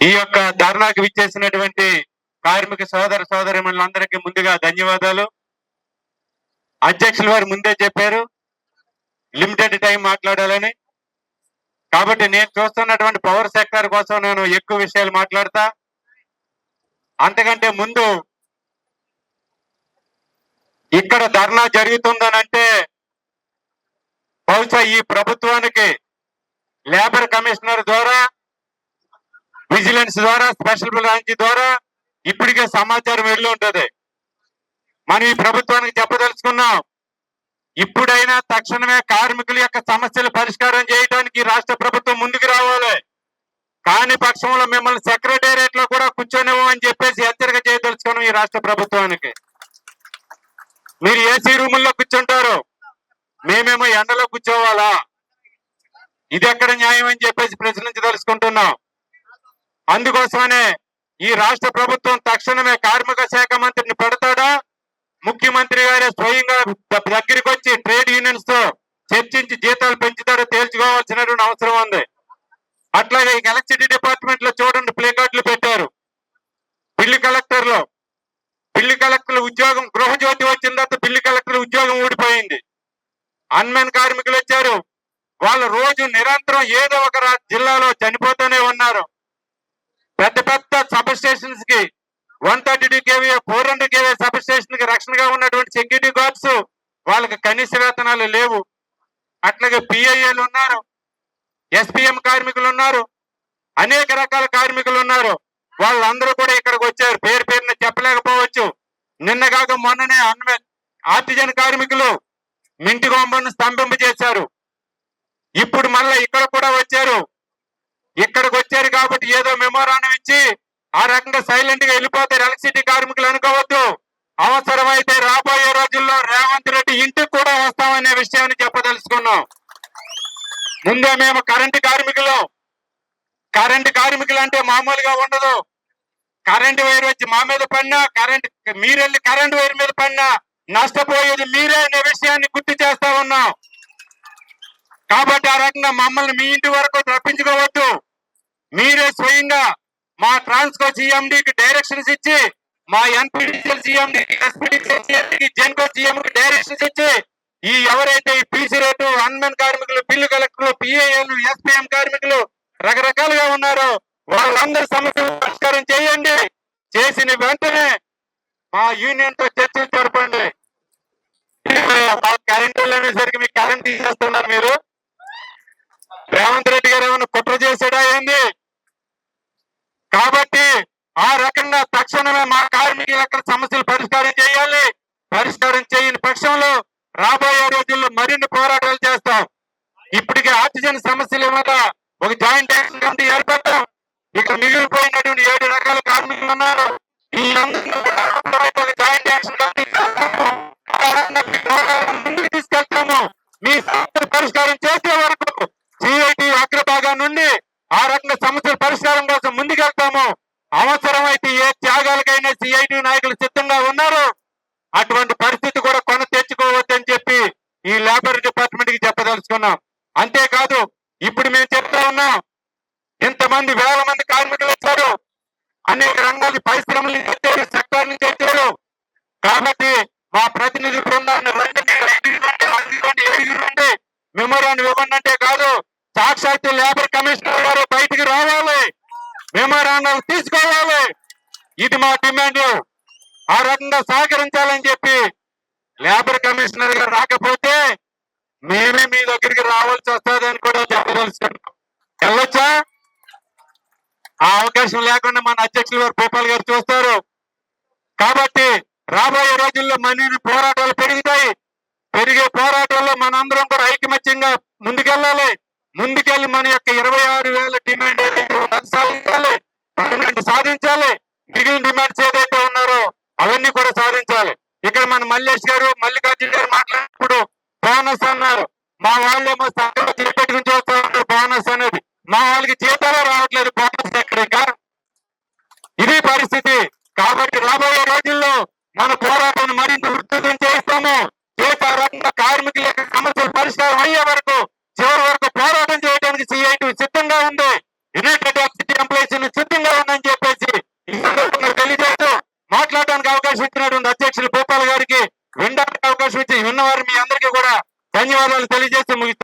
ఈ యొక్క ధర్నాకు విచ్చేసినటువంటి కార్మిక సోదర సోదరిమణులందరికీ ముందుగా ధన్యవాదాలు. అధ్యక్షులు వారు ముందే చెప్పారు లిమిటెడ్ టైం మాట్లాడాలని. కాబట్టి నేను చూస్తున్నటువంటి పవర్ సెక్టర్ కోసం నేను ఎక్కువ విషయాలు మాట్లాడతా. అంతకంటే ముందు ఇక్కడ ధర్నా జరుగుతుందనంటే బహుశా ఈ ప్రభుత్వానికి లేబర్ కమిషనర్ ద్వారా విజిలెన్స్ ద్వారా స్పెషల్ బ్రాంచ్ ద్వారా ఇప్పటికే సమాచారం వెళ్ళి ఉంటుంది. మనం ఈ ప్రభుత్వానికి చెప్పదలుచుకున్నాం ఇప్పుడైనా తక్షణమే కార్మికుల యొక్క సమస్యలు పరిష్కారం చేయడానికి ఈ రాష్ట్ర ప్రభుత్వం ముందుకు రావాలి. కాని పక్షంలో మిమ్మల్ని సెక్రటేరియట్లో కూడా కూర్చొనివ్వమని చెప్పేసి హెచ్చరిక చేయదలుచుకున్నాం ఈ రాష్ట్ర ప్రభుత్వానికి. మీరు ఏసీ రూముల్లో కూర్చుంటారు. మేమేమో ఎండలో కూర్చోవాలా? ఇది ఎక్కడ న్యాయం అని చెప్పేసి ప్రశ్నించదలుచుకుంటున్నాం అందుకోసమనే ఈ రాష్ట్ర ప్రభుత్వం తక్షణమే కార్మిక శాఖ మంత్రిని పెడతాడా? ముఖ్యమంత్రి గారే స్వయంగా దగ్గరికి వచ్చి ట్రేడ్ యూనియన్స్తో చర్చించి జీతాలు పెంచుతాడో తేల్చుకోవాల్సినటువంటి అవసరం ఉంది. అట్లాగే ఈ ఎలక్ట్రిసిటీ డిపార్ట్మెంట్లో చూడండి ప్లేకార్డులు పెట్టారు. పిల్లి కలెక్టర్లో బిల్లు కలెక్టర్ ఉద్యోగం గృహజ్యోతి వచ్చిన తర్వాత పిల్లి కలెక్టర్ ఉద్యోగం ఊడిపోయింది. అన్మెన్ కార్మికులు వచ్చారు. వాళ్ళు రోజు నిరంతరం ఏదో ఒక జిల్లాలో చనిపోతూనే ఉన్నారు. పెద్ద పెద్ద sub స్టేషన్స్కి one thirty two KV four hundred KV sub స్టేషన్కి రక్షణగా ఉన్నటువంటి సెక్యూరిటీ గార్డ్స్ వాళ్ళకి కనీస వేతనాలు లేవు. అట్లాగే పిఐఏలు ఉన్నారు ఎస్పీఎం కార్మికులు ఉన్నారు అనేక రకాల కార్మికులు ఉన్నారు. వాళ్ళందరూ కూడా ఇక్కడికి వచ్చారు. పేరు పేరున చెప్పలేకపోవచ్చు. నిన్న కాక మొన్ననే అన్వే ఆర్టిజన్ కార్మికులు మింటి గొంబను స్తంభింప చేశారు ఇప్పుడు మళ్ళా ఇక్కడ కూడా వచ్చారు. ఇక్కడికి వచ్చారు కాబట్టి ఏదో మెమోరాండం ఇచ్చి ఆ రకంగా సైలెంట్గా వెళ్ళిపోతారు ఎలక్ట్రిసిటీ కార్మికులు అనుకోవద్దు. అవసరమైతే రాబోయే రోజుల్లో రేవంత్ రెడ్డి ఇంటికి కూడా వస్తామనే విషయాన్ని చెప్పదలుచుకున్నాం. ముందే మేము కరెంటు కార్మికులు. కరెంటు కార్మికులు అంటే మామూలుగా ఉండదు. కరెంటు వైర్ వచ్చి మా మీద పడినా కరెంట్ మీరెళ్ళి కరెంటు వైర్ మీద పడినా నష్టపోయేది మీరే అనే విషయాన్ని గుర్తు చేస్తా ఉన్నాం. కాబట్టి ఆ రకంగా మమ్మల్ని మీ ఇంటి వరకు రప్పించుకోవద్దు మీరే స్వయంగా మా ట్రాన్స్కో సిఎండికి డైరెక్షన్స్ ఇచ్చి మా ఎన్పిడిసిఎల్ సిఎండి జెన్కో సిఎం కి డైరెక్షన్స్ ఇచ్చి ఈ ఎవరైతే ఈ పీసీ రేటు అన్మెన్ కార్మికులు బిల్లు కలెక్టర్లు పిఏఎల్ ఎస్పీఎం కార్మికులు రకరకాలుగా ఉన్నారో వాళ్ళందరి సమస్యలు పరిష్కారం చేయండి. చేసిన వెంటనే మా యూనియన్తో చర్చలు జరపండి. కరెంట్ సరికి మీకు కరెంట్ తీసేస్తున్నారు మీరు. రేవంత్ రెడ్డి గారు ఏమైనా కుట్ర చేశాడా ఏంది? కాబట్టి ఆ రకంగా తక్షణమే మా కార్మికుల యొక్క సమస్యలు పరిష్కారం చేయాలి. పరిష్కారం చేయని పక్షంలో రాబోయే రోజుల్లో మరిన్ని పోరాటాలు చేస్తాం. ఇప్పటికే ఆక్సిజన్ సమస్యల మీద ఒక జాయింట్ యాక్షన్ కమిటీ ఏర్పడతాం ఇక మిగిలిపోయినటువంటి ఏడు రకాల కార్మికులు ఉన్నారు. ఈ జాయింట్ యాక్షన్ కమిటీ ముందుకు తీసుకెళ్తాము. మీ సమస్యలు పరిష్కారం చేసే వరకు సిఐటి అగ్రభాగా నుండి ఆ రకంగా సమస్యల పరిష్కారం కోసం ముందుకెళ్తాము. అవసరమైతే ఏ త్యాగాలకైనా సిఐటి నాయకులు సిద్ధంగా ఉన్నారు. అటువంటి పరిస్థితి కూడా కొన తెచ్చుకోవద్దని చెప్పి ఈ లేబర్ డిపార్ట్మెంట్కి చెప్పదలుచుకున్నాం. అంతేకాదు ఇప్పుడు మేము చెప్తా ఉన్నాం ఇంతమంది వేల మంది కార్మికులు వచ్చారు. అనేక రంగాలు పరిశ్రమలు నుంచి వచ్చారు సెక్టార్ నుంచి వచ్చారు కాబట్టి మా ప్రతినిధి బృందాన్ని రండి ఏడుగురు ఇవ్వండి అంటే కాదు సాక్షాత్తు లేబర్ కమిషనర్ గారు బయటికి రావాలి నిర్ణయాలు తీసుకోవాలి. ఇది మా డిమాండ్. ఆ రకంగా సహకరించాలని చెప్పి లేబర్ కమిషనర్ గారు రాకపోతే మేమే మీ దగ్గరికి రావాల్సి వస్తుందని కూడా చెప్పదలుచుకున్నాం. వెళ్ళొచ్చా? ఆ అవకాశం లేకుండా మన అధ్యక్షులు గారు భూపాల్ గారు చూస్తారు. కాబట్టి రాబోయే రోజుల్లో మన పోరాటాలు పెరుగుతాయి. పెరిగే పోరాటాల్లో మనందరం కూడా ఐకమత్యంగా ముందుకెళ్ళాలి. ముందుకెళ్ళి మన యొక్క ఇరవై ఆరు వేల డిమాండ్ ఏదైతే అటువంటి సాధించాలి. మిగిలిన డిమాండ్స్ ఏదైతే ఉన్నారో అవన్నీ కూడా సాధించాలి. ఇక్కడ మన మల్లేష్ గారు మల్లికార్జున గారు మాట్లాడినప్పుడు బోనస్ అన్నారు. మా వాళ్ళేమో సంఘంలో చేపెట్టుకుని చూస్తా బోనస్ అనేది. మా వాళ్ళకి జీతాలు రావట్లేదు బోనస్ ఎక్కడ ఇంకా ఇది పరిస్థితి. కాబట్టి రాబోయే రోజుల్లో మన పోరాటాన్ని మరింత ఉధృతం చేస్తాము. చేత రకంగా కార్మికుల యొక్క సమస్యలు పరిష్కారం అయ్యే వరకు చివరి వరకు పోరాటం చేయడానికి సిఐటి సిద్ధంగా ఉంది. కూడా ధన్యవాదాలు తెలియజేసి ముగిస్తాను